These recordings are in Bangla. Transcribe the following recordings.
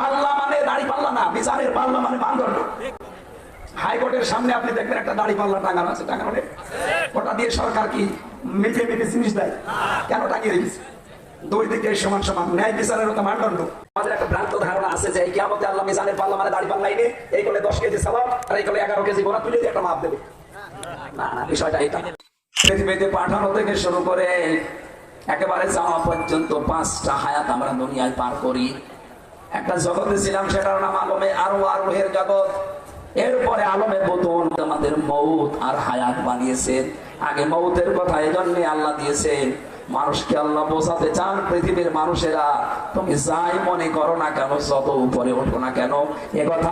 পাল্লা মানে দাড়ি পাল্লা না পাল্লা মানে মানদণ্ড হাইকোর্টের সামনে আপনি দেখবেন একটা দাড়ি পাল্লা টাঙানো আছে, টাঙানো ওটা দিয়ে সরকার কি জিনিস দেয়? কেন টাঙিয়ে মানে এগারো কেজি তুলে দেবে। না না থেকে শুরু করে একেবারে যাওয়া পর্যন্ত পাঁচটা হায়াত আমরা দুনিয়ায় পার করি। একটা জগতে ছিলাম সেটার নাম আলমে আরও আরোহের জগৎ। এরপরে আলমে বোতন আমাদের মৌত আর হায়াত বানিয়েছেন। আগে মৌতের কথা এই জন্য আল্লাহ দিয়েছেন, মানুষকে আল্লাহ বোঝাতে চান পৃথিবীর মানুষেরা। তুমি যাই মনে করো না কেন, যত উপরে ওঠো না কেন, এ কথা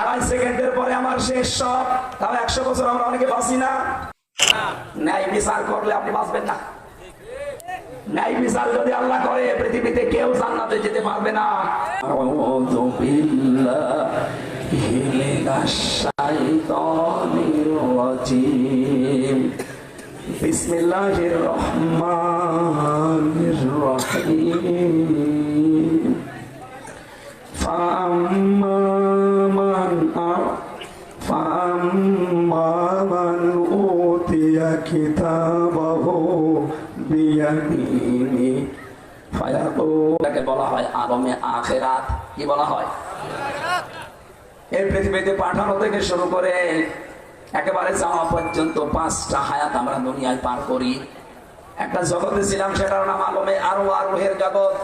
আড়াই সেকেন্ডের পরে আমার শেষ সব। তাহলে একশো বছর আমরা অনেকে বাঁচি না, ন্যায় বিচার করলে আপনি বাঁচবেন না। ন্যায় বিচার যদি আল্লাহ করে পৃথিবীতে কেউ জান্নাতে যেতে পারবে না। বিসমিল্লাহির রহমানির রহিম। যেটাকে বলা হয় আগমে আখেরাত। কি বলা হয়? এই পৃথিবীতে পাঠানো থেকে শুরু করে একেবারে যাওয়া পর্যন্ত পাঁচটা হায়াত আমরা দুনিয়ায় পার করি। একটা জগতে ছিলাম সেটার নাম আলমে আরও আরোহের জগৎ।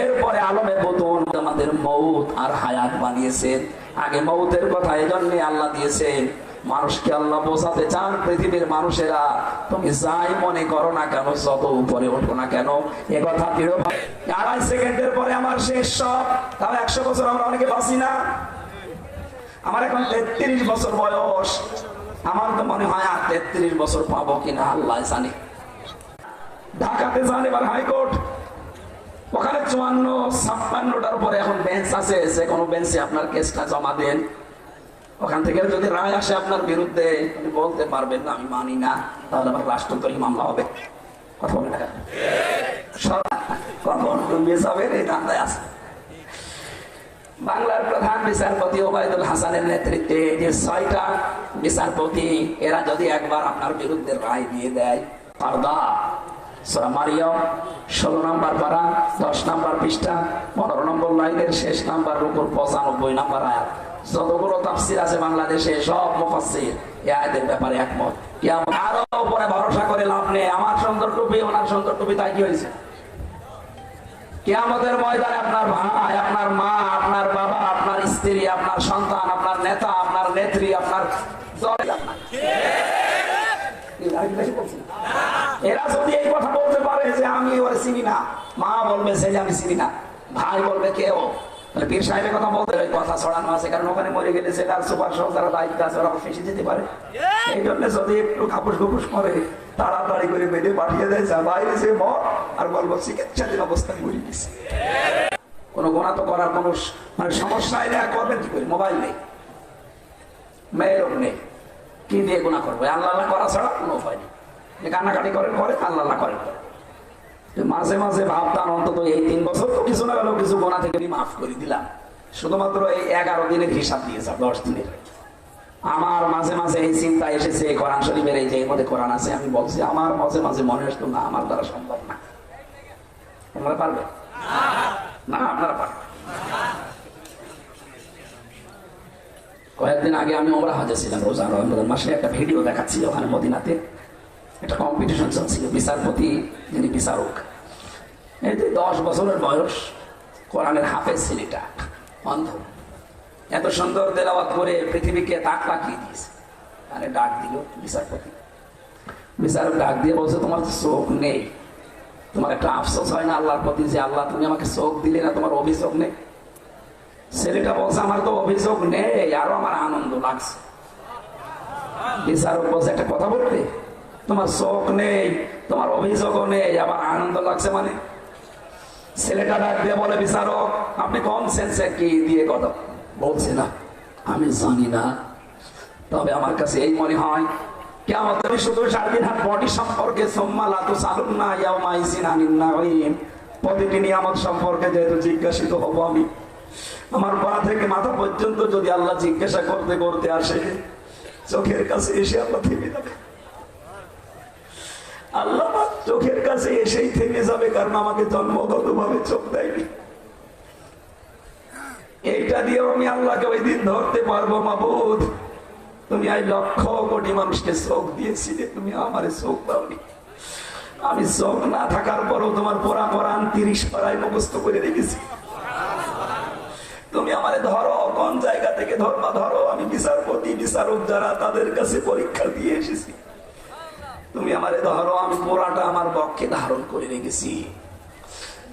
এরপরে আলমে বোতন আমাদের মৌত আর হায়াত বানিয়েছেন। আগে মৌতের কথা এজন্যে আল্লাহ দিয়েছেন। মানুষকে আল্লাহ বোঝাতে চান, পৃথিবীর মানুষেরা, তুমি যাই মনে করো না কেন, যত উপরে ওঠো না কেন? এ কথা দৃঢ় আড়াই সেকেন্ডের পরে আমার শেষ সব। তাহলে একশো বছর আমরা অনেকে বাঁচি না? আমার এখন তেত্রিশ বছর বয়স। আমার তো মনে হয় আর তেত্রিশ বছর পাবো কিনা, আল্লাহ জানে। ঢাকাতে যান এবার হাইকোর্ট। ওখানে চুয়ান্ন, ছাপ্পান্নটার পরে এখন বেঞ্চ আছে। যে কোনো বেঞ্চে আপনার কেসটা জমা দেন। ওখান থেকে যদি রায় আসে আপনার বিরুদ্ধে, আপনি বলতে পারবেন, না, আমি মানি না। তাহলে আবার রাষ্ট্রদ্রোহী মামলা হবে। বাংলার প্রধান বিচারপতি ওবায়দুল হাসানের নেতৃত্বে যে ছয়টা বিচারপতি, এরা যদি একবার আপনার বিরুদ্ধে রায় দিয়ে দেয়, পারদা। ষোলো নম্বর পারা, দশ নম্বর পৃষ্ঠা, পনেরো নম্বর লাইনের শেষ নাম্বার রুকুর পঁচানব্বই নম্বর আয়াত। যতগুলো তাফসির আছে বাংলাদেশে, সব মুফাসসির এই আয়াতের ব্যাপারে একমত। কিয়ামত আরও উপরে ভরসা করে লাভ নেই। আমার সুন্দর টুপি ওনার সুন্দর টুপি তাই কি হয়েছে? কিয়ামতের ময়দানে আপনার ভাই, আপনার মা, আপনার বাবা, আপনার স্ত্রী, আপনার সন্তান, আপনার নেতা, আপনার নেত্রী, আপনার। এরা যদি এই কথা বলতে পারে যে আমি ওরে চিনি না, মা বলবে সে আমি চিনি না। ভাই বলবে কেউ। পীর সাহেবের কথা বলতে ওই কথা ছড়ানো আছে কারণ ওখানে মরে গেলে সেটা সুপার সহ যারা দায়িত্ব আছে ওরা ফেসে যেতে পারে। এই জন্য যদি একটু খাপুস খুপুস করে তাড়াতাড়ি করে বেঁধে পাঠিয়ে দেয় যা বাইরে সে মর আর বলব চিকিৎসাধীন অবস্থায় মরে গেছে। কোনো গোনা তো করার কোনো মানে সমস্যা এলে আর করবেন কি করে? মোবাইল নেই। মেয়েরও নেই। কি দিয়ে গোনা করবে? আল্লাহ করা ছাড়া কোনো উপায় নেই। কান্নাকাটি করেন করে আল্লাহ করেন। করে মাঝে মাঝে ভাবতাম অন্তত এই তিন বছর তো কিছু না কিছু গোনা থেকে আমি মাফ করে দিলাম। শুধুমাত্র এই এগারো দিনের হিসাব দিয়ে যা দশ দিনের। আমার মাঝে মাঝে এই চিন্তা এসেছে কোরআন শরীফের এই যে মধ্যে কোরআন আছে, আমি বলছি, আমার মাঝে মাঝে মনে আসতো, না, আমার দ্বারা সম্ভব না। আপনারা পারবে? না, আপনারা পারবেন কয়েকদিন আগে আমি ওমরা হাজে ছিলাম, রোজা রমজান মাসে একটা ভিডিও দেখাচ্ছিল ওখানে মদিনাতে। একটা কম্পিটিশন চলছিল বিচারপতি যিনি বিচারক। যে দশ বছরের বয়স, কোরআনের হাফেজ ছেলেটা, অন্ধ। এত সুন্দর তেলাওয়াত করে পৃথিবীকে তাক লাগিয়ে দিয়েছে। আরে ডাক দিল বিচারপতি বিচারক ডাক দিয়ে বলছে, তোমার চোখ নেই। তোমার একটা আফসোস হয় না আল্লাহর প্রতি যে আল্লাহ তুমি আমাকে চোখ দিলে না, তোমার অভিযোগ নেই? ছেলেটা বলছে, আমার তো অভিযোগ নেই, আরও আমার আনন্দ লাগছে। বিচারক বলছে, একটা কথা বলবে? তোমার শখ নেই, তোমার অভিযোগও নেই, আবার আনন্দ লাগছে মানে? ছেলেটা ডাক দিয়ে বলে বিচারক আপনি কম সেন্সে কি দিয়ে কথা বলছে না? আমি জানি না। তবে আমার কাছে এই মনে হয় তুমি শুধু সারাদিন বডি সম্পর্কে না না সম্পর্কে যেহেতু জিজ্ঞাসিত হব আমি, আমার থেকে মাথা পর্যন্ত যদি আল্লাহ জিজ্ঞাসা করতে করতে আসে, চোখের কাছে এসে আল্লাহ থেমে যাবে। আল্লাহ চোখের কাছে এসেই থেমে যাবে, কারণ আমাকে জন্মগত ভাবে চোখ দেয়নি। এইটা দিয়ে আমি আল্লাহকে ওই দিন ধরতে পারব, মাবুদ। তুমি আই লক্ষ কোটি মানুষকে চোখ দিয়েছিলে তুমি আমারে চোখ দাওনি। আমি চোখ না থাকার পরও তোমার পড়া পড়ান তিরিশ পাড়ায় মুখস্থ করে রেখেছি। তুমি আমার ধরো, কোন জায়গা থেকে ধর্মা ধরো, আমি বিচারপতি, বিচারক যারা তাদের কাছে পরীক্ষা দিয়ে এসেছি। তুমি আমারে ধরো, আমি পোড়াটা আমার বক্ষে ধারণ করে রেখেছি।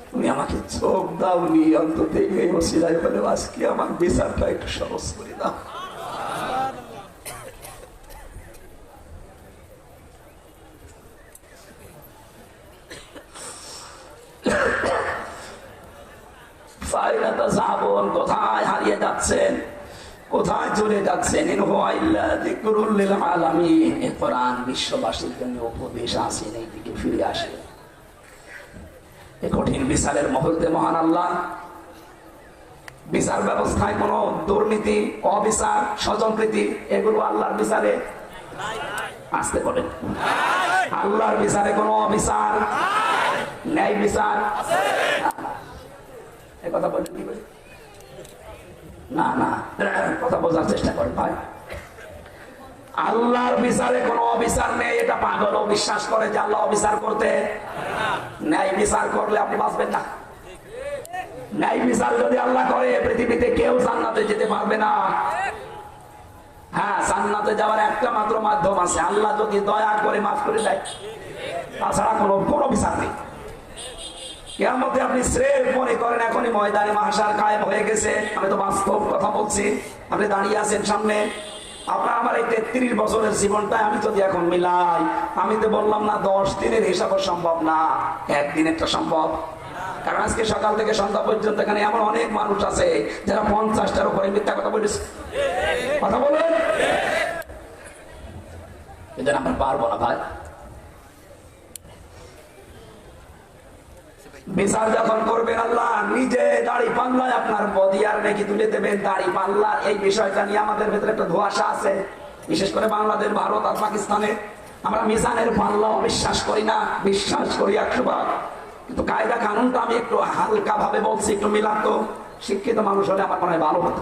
তুমি আমাকে চোখ দাওনি অন্তত এই ওসিলাই বলে, আজকে আমার বিচারটা একটু সহজ করে দাও। কোথায় হারিয়ে যাচ্ছেন? কোথায় চলে যাচ্ছেন কোরআন বিশ্ববাসীর জন্য উপদেশ আসেন এই দিকে ফিরে আসে। কঠিন বিচারের মুহূর্তে মহান আল্লাহ, বিচার ব্যবস্থায় কোন দুর্নীতি, অবিচার, স্বজনপ্রীতি, এগুলো আল্লাহর বিচারে আসতে পারেন আল্লাহর বিচারে কোনো অবিচার, ন্যায় বিচার এ কথা বলেন? না না কথা বোঝার চেষ্টা করেন ভাই। আল্লাহর বিচারে কোনো অবিচার নেই, এটা পাগল বিশ্বাস করে যে আল্লাহ অবিচার করতে। ন্যায় বিচার করলে আপনি বাঁচবেন না। ন্যায় বিচার যদি আল্লাহ করে, পৃথিবীতে কেউ জান্নাতে যেতে পারবে না। হ্যাঁ জান্নাতে যাওয়ার একটা মাত্র মাধ্যম আছে। আল্লাহ যদি দয়া করে মাফ করে দেয়, তাছাড়া কোনো কোনো বিচার নেই। কেমতে আপনি শ্রেফ মনে করেন এখনই ময়দানে মাহাসার কায়েম হয়ে গেছে। আমি তো বাস্তব কথা বলছি। আপনি দাঁড়িয়ে আছেন সামনে। আপনার আমার এই তেত্রিশ বছরের জীবনটা আমি যদি এখন মিলাই, আমি তো বললাম না দশ দিনের হিসাবও সম্ভব না। একদিনেরটা সম্ভব। কারণ আজকে সকাল থেকে সন্ধ্যা পর্যন্ত এখানে এমন অনেক মানুষ আছে, যারা পঞ্চাশটার উপরে মিথ্যা কথা বলেছে। কথা বলেন। আমরা পারব না ভাই। বিচার যখন করবেন আল্লাহ, নিজে দাড়ি পাল্লায় আপনার বদিয়ার নাকি তুলে দেবেন দাড়ি পাল্লা। এই বিষয়টা নিয়ে আমাদের ভেতরে একটা ধোয়াশা আছে। বিশেষ করে বাংলাদেশ, ভারত আর পাকিস্তানে আমরা মিজানের পাল্লা অবিশ্বাস করি না, বিশ্বাস করি একশো ভাগ কিন্তু কায়দা কানুনটা আমি একটু হালকা ভাবে বলছি, একটু মিলাতো। শিক্ষিত মানুষ হলে আমার মনে ভালো হতো।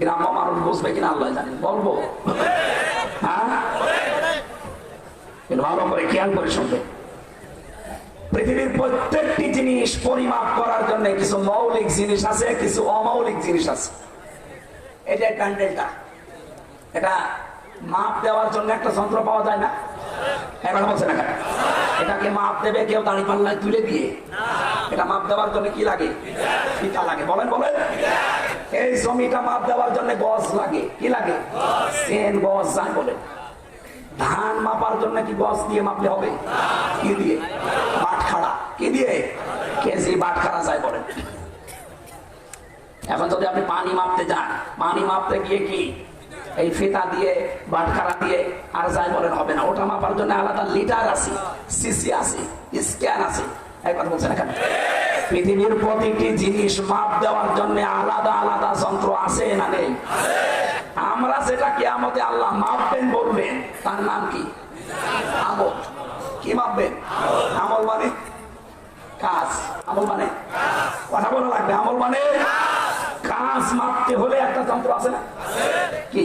গ্রাম্য মানুষ বুঝবে কিনা আল্লাহ জানেন বলব। হ্যাঁ? ভালো করে খেয়াল করে শুনবে। পৃথিবীর প্রত্যেকটি জিনিস পরিমাপ করার জন্য কিছু মৌলিক জিনিস আছে, কিছু অমৌলিক জিনিস আছে। এটা ক্যান্ডেলটা এটা মাপ দেওয়ার জন্য একটা যন্ত্র পাওয়া যায় না। পাল্লায় তুলে দিয়ে। এটা মাপ দেওয়ার জন্য কি লাগে? লাগে। বলেন বলেন। এই জমিটা মাপ দেওয়ার লাগে। কি লাগে? সেন যায় বলে ধান মাপার জন্য কি গজ দিয়ে মাপলে হবে? কি দিয়ে? কি দিয়ে? কেজি যায় এখন যদি আপনি পানি মাপতে যান, পানি মাপতে গিয়ে কি? এই ফিতা দিয়ে বাটখারা দিয়ে আর যাই বলেন হবে না। ওটা মাপার জন্য আলাদা লিটার আছে, সিসি আছে, স্ক্যান আছে। কথা বলছেন এখানে। পৃথিবীর প্রতিটি জিনিস মাপ দেওয়ার জন্য আলাদা আলাদা যন্ত্র আছে না নেই? আমরা যেটা কেয়ামতে আল্লাহ মাপবেন বলবেন, তার নাম কি? আমল। কি মাপবেন? আমল মানে কাজ। আমল মানে? কথা বলা লাগবে। আমল মানে? কাজ মাপতে হলে একটা যন্ত্র আছে না? কি?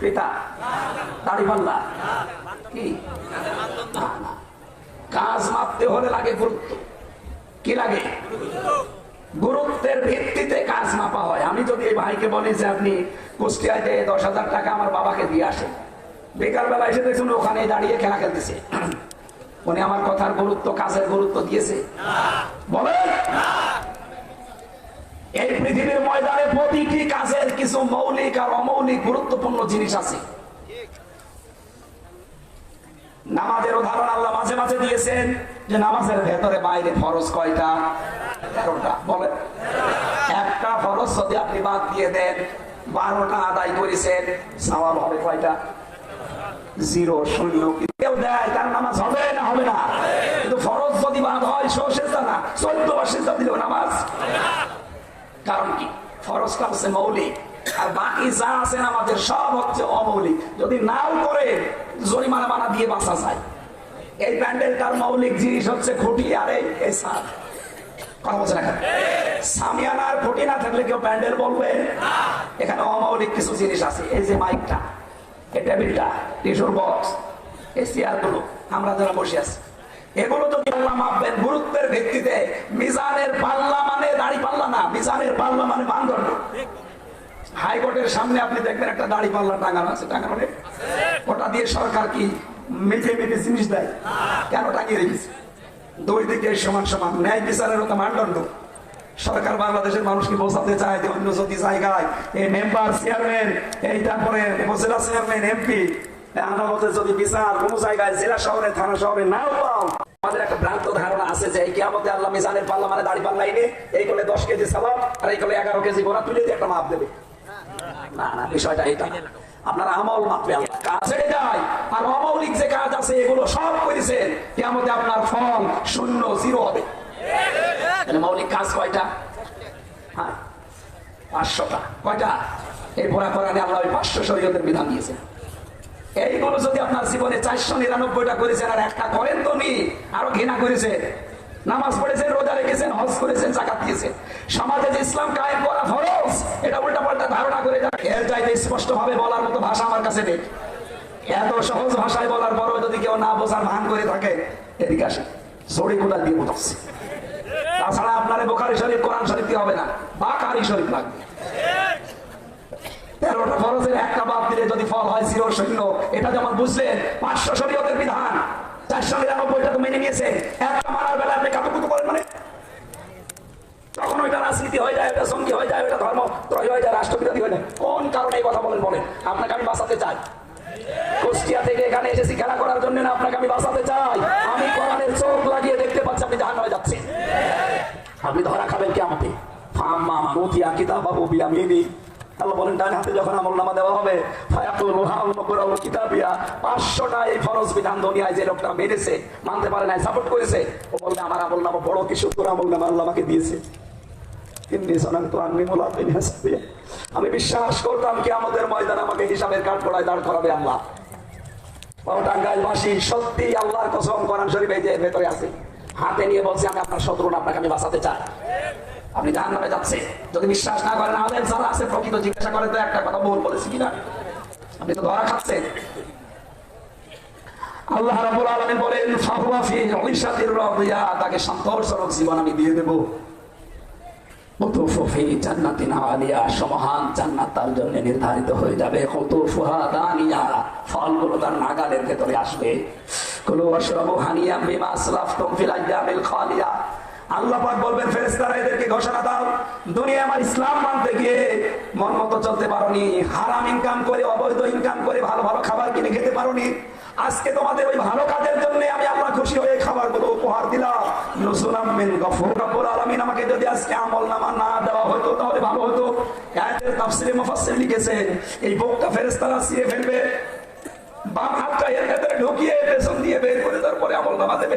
পিতা দাড়ি পাল্লা? কি। কাজ মাপতে হলে লাগে গুরুত্ব। কি লাগে? গুরুত্বের ভিত্তিতে কাজ মাপা হয়। আমি যদি এই ভাইকে বলি যে আপনি কুষ্টিয়াতে দশ হাজার টাকা আমার বাবাকে দিয়ে আসেন। বেকার বেলা এসে দেখুন ওখানে দাঁড়িয়ে খেলা খেলতেছে। উনি আমার কথার গুরুত্ব, কাজের গুরুত্ব দিয়েছে। বলেন এই পৃথিবীর ময়দানে প্রতিটি কাজের কিছু মৌলিক আর অমৌলিক গুরুত্বপূর্ণ জিনিস আছে। নামাজের উদাহরণ আল্লাহ মাঝে মাঝে দিয়েছেন যে নামাজের ভেতরে বাইরে ফরজ কয়টা? তেরোটা। বলেন একটা ফরজ যদি আপনি বাদ দিয়ে দেন, বারোটা আদায় করেছেন, সওয়াব হবে কয়টা? জিরো, শূন্য কেউ দেয়, তার নামাজ হবে না হবে না। কিন্তু ফরজ যদি বাদ হয়, সো সেজদা না। চোদ্দ বার দিলেও নামাজ। কারণ কি? ফরজটা হচ্ছে মৌলিক। আর বাকি যা আছে আমাদের সব হচ্ছে অমৌলিক। যদি নাও করে জরিমানা বানা দিয়ে বাঁচা যায়। এই প্যান্ডেলটার মৌলিক জিনিস হচ্ছে খুঁটি আর এই সার সামিয়ানার খুঁটি না থাকলে কেউ প্যান্ডেল এখানে অমৌলিক কিছু জিনিস আছে। এই যে মাইকটা, এই টেবিলটা টিসুর বক্স। এই আমরা যারা বসে আছি। এগুলো যদি আল্লাহ গুরুত্বের ভিত্তিতে মিজানের পাল্লা মানে দাড়ি পাল্লা না, মিজানের পাল্লা মানে মানদণ্ড হাইকোর্টের সামনে আপনি দেখবেন একটা দাড়ি পাল্লা টাঙানো আছে, টাঙানো ওটা দিয়ে সরকার কি মিটে মিটে জিনিস দেয়? কেন টাঙিয়ে রেখেছে? দুই দিকে সমান সমান ন্যায় বিচারের মতো মানদণ্ড। সরকার বাংলাদেশের মানুষকে বোঝাতে চায় যে অন্য যদি জায়গায় এই মেম্বার চেয়ারম্যান, এই তারপরে উপজেলা চেয়ারম্যান, এমপি আদালতে যদি বিচার কোনো জায়গায় জেলা শহরে, থানা শহরে নাও পাও, আমাদের একটা ভ্রান্ত ধারণা আছে যে এই কিয়ামতে আল্লাহ মিজানের পাল্লা মানে দাড়ি পাল্লা এনে এই কোলে দশ কেজি সাবাব আর এই কোলে এগারো কেজি গোনা তুলে দিয়ে একটা মাপ দেবে। না না, বিষয়টা এটা আপনার আমল যায় আর অমৌলিক যে কাজ আছে, এগুলো সব করেছেন জিরো হবে। মৌলিক কাজ কয়টা? হ্যাঁ কয়টা? এই পাঁচশো বিধান দিয়েছেন। এইগুলো যদি আপনার জীবনে চারশো নিরানব্বইটা করেছেন আর একটা করেন তো নি আরও ঘৃণা করেছেন নামাজ পড়েছেন, রোজা রেখেছেন, হজ করেছেন, জাকাত দিয়েছেন। সমাজে যে ইসলাম কায়েম করা ফরজ, এটা উল্টা পাল্টা ধারণা করে এর চাইতে স্পষ্ট ভাবে বলার মতো ভাষা আমার কাছে নেই। এত সহজ ভাষায় বলার পরও যদি কেউ না বোঝার ভান করে থাকে, এদিকে আসে জড়ি গুলা দিয়ে বোঝাচ্ছে। তাছাড়া আপনার বোখারি শরীফ, কোরআন শরীফ দিয়ে হবে না। বা কারি শরীফ লাগবে। তেরোটা ফরজের একটা বাদ দিলে যদি ফল হয় জিরো শূন্য। এটা যেমন বুঝলেন, পাঁচশো শরীয়তের বিধান। চারশো নিরানব্বইটা তো মেনে নিয়েছে। একটা মারার বেলা আপনি কাতুকুতু করেন মানে তখন ওইটা রাজনীতি হয়ে যায় ওটা সঙ্গী হয়ে যায় ওটা ধর্ম ত্রয় হয়ে যায় রাষ্ট্রবিরোধী হয়ে যায় কোন কারণে এই কথা বলেন বলেন আপনাকে আমি বাঁচাতে চাই কুষ্টিয়া থেকে এখানে এসেছি খেলা করার জন্য না আপনাকে আমি বাঁচাতে চাই আমি কোরআনের চোখ লাগিয়ে দেখতে পাচ্ছি আপনি জাহান হয়ে যাচ্ছেন আপনি ধরা খাবেন কে আমাকে ফাম্মা মামুতিয়া কিতাবাবু বিয়ামিনি আল্লাহ বলেন ডান হাতে যখন আমল নামা দেওয়া হবে 500টা এই ফরজ বিধান দুনিয়ায় যে লোকটা মেনেছে মানতে পারে না সাপোর্ট করেছে, ও বলবে, আমার আমল নামা বড় কিছু, তোর আমল নামা আল্লাহ আমাকে দিয়েছে। আমি বিশ্বাস করতাম কি আমাদের ময়দান আমাকে হিসাবের কাঠ করায় দাঁড় করাবে আল্লাহ। টাঙ্গাইলবাসী সত্যি আল্লাহর কসম কোরআন শরীফ এই যে ভেতরে আছে, হাতে নিয়ে বলছে, আমি আপনার শত্রু আপনাকে আমি বাঁচাতে চাই। আপনি জাহান নামে যাচ্ছে যদি বিশ্বাস না করেন আমাদের যারা আছে, প্রকৃত জিজ্ঞাসা করে তো একটা কথা ভুল বলেছি কিনা? আপনি তো ধরা খাচ্ছেন। আল্লাহ রাব্বুল আলামিন বলেন, ফাহুয়া ফি উইশাতির রাদিয়া তাকে সন্তোষজনক জীবন আমি দিয়ে দেব। নির্ধারিত হয়ে যাবে। ফলগুলো তার নাগালের ভেতরে আসবে। কুলু ওয়াশরাবু হানিয়াম বিমা আসলাফতুম ফিল খালিয়া। আল্লাহ পাক বলবেন, ফেরেশতারা এদেরকে ঘোষণা দাও, দুনিয়া আমার ইসলাম মানতে গিয়ে মন মতো চলতে পারোনি, হারাম ইনকাম করে, অবৈধ ইনকাম করে, ভালো ভালো খাবার কিনে খেতে পারোনি। আজকে তোমাদের ওই ভালো কাজের জন্য আমি আল্লাহ খুশি হয়ে খাবারগুলো উপহার দিলাম। আমাকে যদি আজকে আমল নামা না দেওয়া হতো, তাহলে ভালো হতো। লিখেছেন, এই বুকটা ফেরেশতারা ছিঁড়ে ফেলবে, বাম হাতটা এর ভেতরে ঢুকিয়ে পেছন দিয়ে বের করে তারপরে আমল নামা দেবে।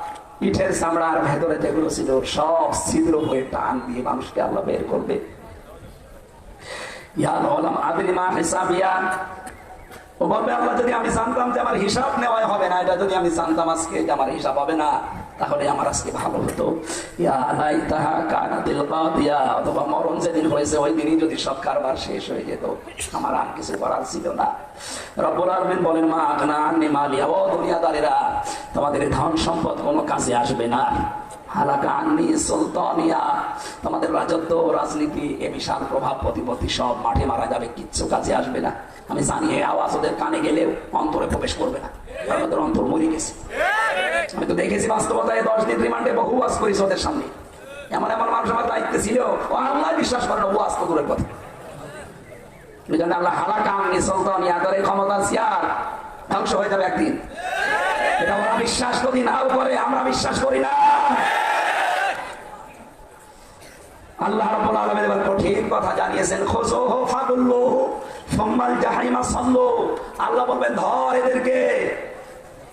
পিঠের চামড়ার ভেতরে যেগুলো ছিল, সব ছিদ্র হয়ে টান দিয়ে মানুষকে আল্লাহ বের করবে। আদিমা যদি আমি জানতাম যে আমার হিসাব নেওয়া হবে না, এটা যদি আমি জানতাম আজকে আমার হিসাব হবে না। তাহলে আমার আজকে ভালো হতো। অথবা মরণ যেদিন হয়েছে, ওই দিনই যদি সব কারবার শেষ হয়ে যেত। আমার আর কিছু করার ছিল না। কাজে আসবে না। হালাকা সুলতানিয়া, তোমাদের রাজত্ব রাজনীতি, এ বিশাল প্রভাব সব মাঠে মারা যাবে, কিচ্ছু কাজে আসবে না। আমি জানি আওয়াজ ওদের কানে গেলেও অন্তরে প্রবেশ করবে না ওদের অন্তর মরে গেছে। আমি তো দেখেছি বাস্তবতায় দশ দিন রিমান্ডে বহু ওয়াজ করেছি ওদের সামনে। এমন এমন মানুষ আমার দায়িত্বে ছিল। ও আল্লাহ বিশ্বাস করে না ওয়াজ দূরের কথা। আমরা বিশ্বাস করি না। আল্লাহ রাব্বুল আলামিন এবার কথা জানিয়েছেন, খুযুহু ফাগুল্লুহু সুম্মাল জাহিমা সাল্লু। আল্লাহ বলবেন, ধর এদেরকে।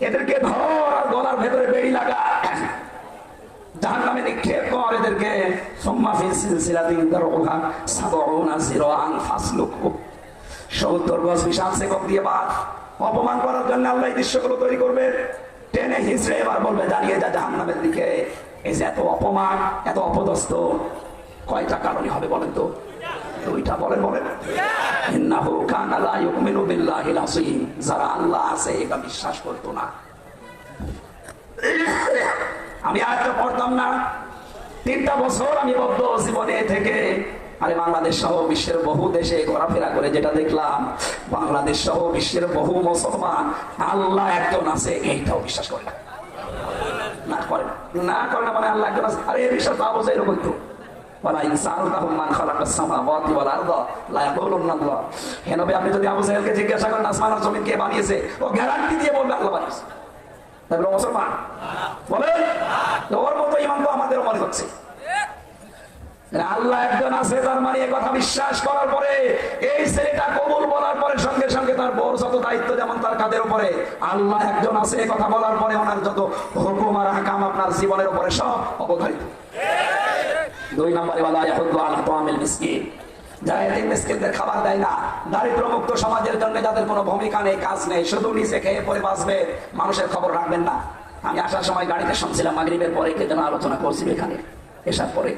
এদেরকে ধর, গলার ভেতরে বেড়ি লাগা। জাহান্নামে নিক্ষেপ কর এদেরকে। সুম্মা ফি সিলসিলাতিন দারউহা সাবউনা জিরাআন ফাসলুকু। 70 গজ বিশাল সেকক দিয়ে বাদ। অপমান করার জন্য আল্লাহ দৃশ্যগুলো তৈরি টেনে এবার বলবে, দাঁড়িয়ে যা জাহান্নামের দিকে। এত অপমান, এত কয়টা কারণে হবে বলেন তো? দুইটা বলেন বলেন ইন্নাহু কানা লা ইউমিনু যারা আল্লাহ আছে এটা বিশ্বাস করতো না। আমি পড়তাম না। তিনটা বছর আমি বদ্ধ জীবনে থেকে, আরে বাংলাদেশ সহ বিশ্বের বহু দেশে ঘোরাফেরা করে যেটা দেখলাম, বাংলাদেশ সহ বিশ্বের বহু মুসলমান, আল্লাহ একজন আছে, এইটাও বিশ্বাস করে না। না করে না। না করে না মানে আল্লাহ একজন আছে। আরে বিশ্বাস পাবো যে এরকম তো মান আল্লাহ। একজন আছে, তার মানে কথা বিশ্বাস করার পরে, এই ছেলেটা কবুল বলার পরে সঙ্গে সঙ্গে তার বড় যত দায়িত্ব যেমন তার কাদের উপরে, আল্লাহ একজন আছে কথা বলার পরে ওনার যত হুকুম আর হাকাম আপনার জীবনের উপরে সব অবধারিত। দুই নম্বরে বলা তাআমিল মিসকিন। যারা মিসকিনদের খাবার দেয় না দারিদ্র মুক্ত সমাজের জন্য যাদের কোনো ভূমিকা নেই, কাজ নেই, শুধু নিচে খেয়ে পরে বাঁচবে, মানুষের খবর রাখবেন না। আমি আসার সময় গাড়িতে শুনছিলাম, মাগরিবের পরে কে যেন আলোচনা করছিল এখানে, এসার পরে।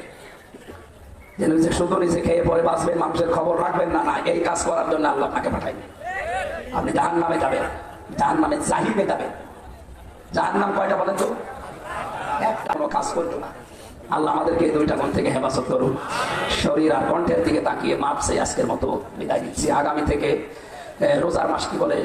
যে শুধু নিজে খেয়ে পরে বাঁচবেন মানুষের খবর রাখবেন না না, এই কাজ করার জন্য আল্লাহ আপনাকে পাঠাইবে আপনি জাহান নামে যাবেন জাহান নামে জাহিবে যাবেন। জাহান নাম কয়টা বলেন তো? একটা কোনো কাজ করতো না। আল্লাহ আমাদেরকে দুইটা কোন থেকে হেফাজত করুন শরীর আর কণ্ঠের দিকে তাকিয়ে মাপছে আজকের মতো বিদায় দিচ্ছি আগামী থেকে রোজার মাস কি বলে